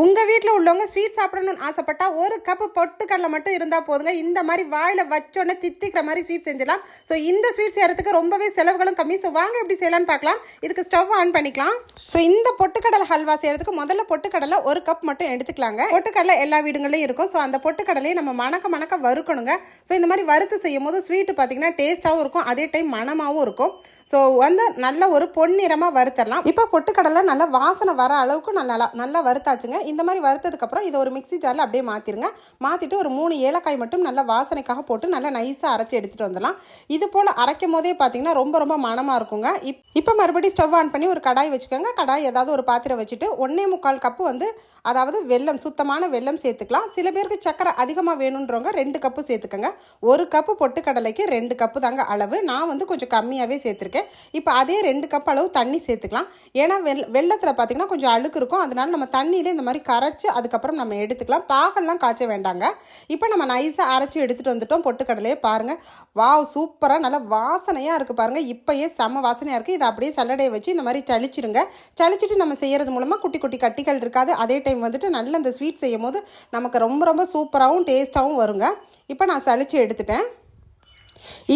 உங்கள் வீட்டில் உள்ளவங்க ஸ்வீட் சாப்பிடணும்னு ஆசைப்பட்டா ஒரு கப்பு பொட்டுக்கடலை மட்டும் இருந்தால் போதுங்க. இந்த மாதிரி வாயில் வச்சோன்னே தித்திக்கிற மாதிரி ஸ்வீட் செஞ்சிடலாம். ஸோ இந்த ஸ்வீட் செய்கிறதுக்கு ரொம்பவே செலவுகளும் கம்மி. ஸோ வாங்க எப்படி செய்யலாம்னு பார்க்கலாம். இதுக்கு ஸ்டவ் ஆன் பண்ணிக்கலாம். ஸோ இந்த பொட்டுக்கடலை ஹல்வா செய்கிறதுக்கு முதல்ல பொட்டுக்கடலை ஒரு கப் மட்டும் எடுத்துக்கலாங்க. பொட்டுக்கடலை எல்லா வீடுங்களையும் இருக்கும். ஸோ அந்த பொட்டுக்கடலையை நம்ம மணக்க மணக்க வறுக்கணுங்க. ஸோ இந்த மாதிரி வறுத்து செய்யும் போது ஸ்வீட்டு பார்த்தீங்கன்னா டேஸ்ட்டாகவும் இருக்கும். அதே டைம் மணமாகவும் இருக்கும். ஸோ வந்து நல்ல ஒரு பொன்னிறமாக வறுத்தரலாம். இப்போ பொட்டுக்கடலை நல்லா வாசனை வர அளவுக்கு நல்லா நல்லா வறுத்தாச்சுங்க. இந்த மாதிரி வறுத்ததுக்கப்புறம் இதை ஒரு மிக்ஸி ஜாரில் அப்படியே மாற்றிருங்க மாற்றிட்டு ஒரு மூணு ஏலக்காய் மட்டும் நல்லா வாசனைக்காக போட்டு நல்லா நைஸாக அரைச்சி எடுத்துகிட்டு வந்துடலாம். இது போல் அரைக்கும் போதே பார்த்தீங்கன்னா ரொம்ப ரொம்ப மனமாக இருக்குங்க. இப் இப்போ மறுபடியும் ஸ்டவ் ஆன் பண்ணி ஒரு கடாய் வச்சுக்கோங்க. கடாய் ஏதாவது ஒரு பாத்திரம் வச்சுட்டு ஒன்றே முக்கால் கப்பு வந்து அதாவது வெல்லம் சுத்தமான வெல்லம் சேர்த்துக்கலாம். சில பேருக்கு சக்கரை அதிகமாக வேணுன்றவங்க ரெண்டு கப்பு சேர்த்துக்கோங்க. ஒரு கப்பு பொட்டுக்கடலைக்கு ரெண்டு கப்பு தாங்க அளவு. நான் வந்து கொஞ்சம் கம்மியாகவே சேர்த்துருக்கேன். இப்போ அதே ரெண்டு கப் அளவு தண்ணி சேர்த்துக்கலாம். ஏன்னா வெள் வெள்ளத்தில் பார்த்தீங்கன்னா கொஞ்சம் அழுக்கு இருக்கும். அதனால நம்ம தண்ணியிலே இந்த மாதிரி கரைச்சி அதுக்கப்புறம் நம்ம எடுத்துக்கலாம். பாகெல்லாம் காய்ச்ச வேண்டாங்க. இப்போ நம்ம நைஸாக அரைச்சி எடுத்துகிட்டு வந்துட்டோம். பொட்டுக்கடலையே பாருங்கள் வாவ் சூப்பராக நல்லா வாசனையாக இருக்குது பாருங்கள் இப்போயே செம வாசனையாக இருக்குது இதை அப்படியே சல்லடையை வச்சு இந்த மாதிரி சளிச்சிருங்க. சளிச்சிட்டு நம்ம செய்கிறது மூலமாக குட்டி குட்டி கட்டிகள் இருக்காது. அதே டைம் வந்துட்டு நல்ல இந்த ஸ்வீட் செய்யும் போது நமக்கு ரொம்ப ரொம்ப சூப்பராகவும் டேஸ்ட்டாகவும் வருங்க. இப்போ நான் சளிச்சு எடுத்துட்டேன்.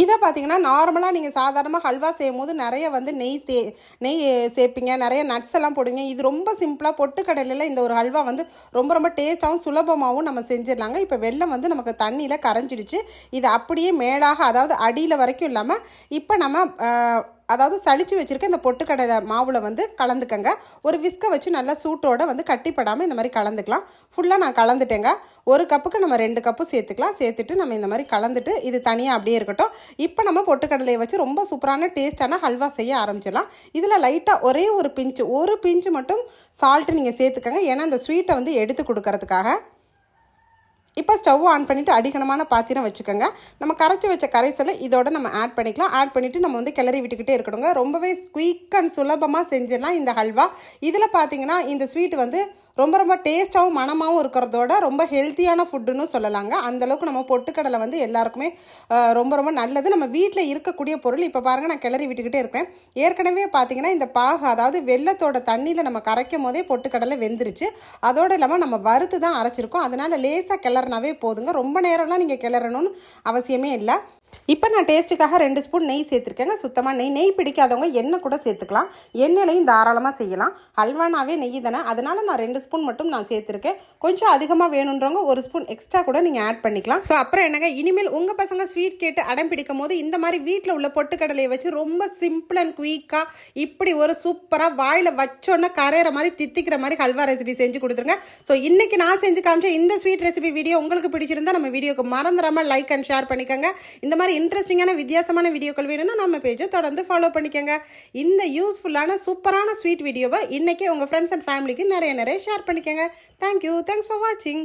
இதை பார்த்தீங்கன்னா நார்மலாக நீங்கள் சாதாரணமாக ஹல்வா செய்யும் போது நிறைய வந்து நெய் சே நெய் சேர்ப்பீங்க. நிறைய நட்ஸ் எல்லாம் போடுங்க இது ரொம்ப சிம்பிளாக பொட்டுக்கடலையில் இந்த ஒரு ஹல்வா வந்து ரொம்ப ரொம்ப டேஸ்ட்டாகவும் சுலபமாகவும் நம்ம செஞ்சிடலாங்க. இப்போ வெள்ளம் வந்து நமக்கு தண்ணியில் கரைஞ்சிடுச்சு. இது அப்படியே மேலாக அதாவது அடியில் வரைக்கும் இல்லாமல் இப்போ நம்ம அதாவது சளிச்சு வச்சுருக்க இந்த பொட்டுக்கடலை மாவில் வந்து கலந்துக்கங்க. ஒரு விஸ்கை வச்சு நல்லா சூட்டோட வந்து கட்டிப்படாமல் இந்த மாதிரி கலந்துக்கலாம். ஃபுல்லாக நான் கலந்துட்டேங்க. ஒரு கப்புக்கு நம்ம ரெண்டு கப்பு சேர்த்துக்கலாம். சேர்த்துட்டு நம்ம இந்த மாதிரி கலந்துட்டு இது தனியாக அப்படியே இருக்கட்டும். இப்போ நம்ம பொட்டுக்கடலையை வச்சு ரொம்ப சூப்பரான டேஸ்டான ஹல்வா செய்ய ஆரம்பிச்சிடலாம். இதில் லைட்டாக ஒரே ஒரு பிஞ்சு ஒரு பிஞ்சு மட்டும் சால்ட்டு நீங்கள் சேர்த்துக்கங்க. ஏன்னா இந்த ஸ்வீட்டை வந்து எடுத்து கொடுக்கறதுக்காக. இப்போ ஸ்டவ் ஆன் பண்ணிவிட்டு அடிக்கணமான பாத்திரம் வச்சுக்கோங்க. நம்ம கரைச்சி வச்ச கரைசலை இதோட நம்ம ஆட் பண்ணிக்கலாம். ஆட் பண்ணிவிட்டு நம்ம வந்து கிளறி விட்டுக்கிட்டே இருக்கணுங்க. ரொம்பவே குயிக் அண்ட் சுலபமாக செஞ்சிடலாம் இந்த ஹல்வா. இதில் பார்த்தீங்கன்னா இந்த ஸ்வீட் வந்து ரொம்ப ரொம்ப டேஸ்ட்டாகவும் மனமாகவும் இருக்கிறதோட ரொம்ப ஹெல்த்தியான ஃபுட்டுன்னு சொல்லலாங்க. அந்தளவுக்கு நம்ம பொட்டுக்கடலை வந்து எல்லாருக்குமே ரொம்ப ரொம்ப நல்லது. நம்ம வீட்டில் இருக்கக்கூடிய பொருள் இப்போ பாருங்கள் நான் கிளறி விட்டுக்கிட்டே இருக்கேன் ஏற்கனவே பார்த்தீங்கன்னா இந்த பாகு அதாவது வெள்ளத்தோட தண்ணியில் நம்ம கரைக்கும் போதே பொட்டுக்கடலை வெந்துருச்சு. அதோடு இல்லாமல் நம்ம வறுத்து தான் அரைச்சிருக்கோம். அதனால் லேசாக கிளறினாவே போதுங்க. ரொம்ப நேரம்லாம் நீங்கள் கிளறணும்னு அவசியமே இல்லை. இப்போ நான் டேஸ்ட்டுக்காக ரெண்டு ஸ்பூன் நெய் சேர்த்துருக்கேங்க. சுத்தமாக நெய் நெய் பிடிக்காதவங்க எண்ணெய் கூட சேர்த்துக்கலாம். எண்ணெயிலையும் தாராளமாக செய்யலாம். ஹல்வானாவே நெய் தானே. அதனால் நான் ரெண்டு ஸ்பூன் மட்டும் நான் சேர்த்துருக்கேன். கொஞ்சம் அதிகமாக வேணுன்றவங்க ஒரு ஸ்பூன் எக்ஸ்ட்ரா கூட நீங்கள் ஆட் பண்ணிக்கலாம். ஸோ அப்புறம் என்னங்க? இனிமேல் உங்கள் பசங்க ஸ்வீட் கேட்டு அடம் பிடிக்கும் போது இந்த மாதிரி வீட்டில் உள்ள பொட்டுக்கடலையை வச்சு ரொம்ப சிம்பிள் அண்ட் குயிக்காக இப்படி ஒரு சூப்பராக வாயில் வச்சோன்னே கரையிற மாதிரி தித்திக்கிற மாதிரி ஹல்வா ரெசிபி செஞ்சு கொடுத்துருங்க. ஸோ இன்றைக்கி நான் செஞ்சு காமிச்ச இந்த ஸ்வீட் ரெசிபி வீடியோ உங்களுக்கு பிடிச்சிருந்தா நம்ம வீடியோக்கு மறந்துடாமல் லைக் அண்ட் ஷேர் பண்ணிக்கோங்க. இந்த மாதிரி இன்ட்ரெஸ்டிங்கான வித்தியாசமான வீடியோக்கள் வேணும்னா நம்ம பேஜை தொடர்ந்து ஃபாலோ பண்ணிக்கோங்க. இந்த யூஸ்ஃபுல்லான சூப்பரான ஸ்வீட் வீடியோவை இன்றைக்கி உங்கள் ஃப்ரெண்ட்ஸ் அண்ட் ஃபேமிலிக்கு நிறைய நிறைய ஷேர் பண்ணிக்கோங்க. தேங்க்யூ தேங்க்ஸ் ஃபார் வாட்சிங்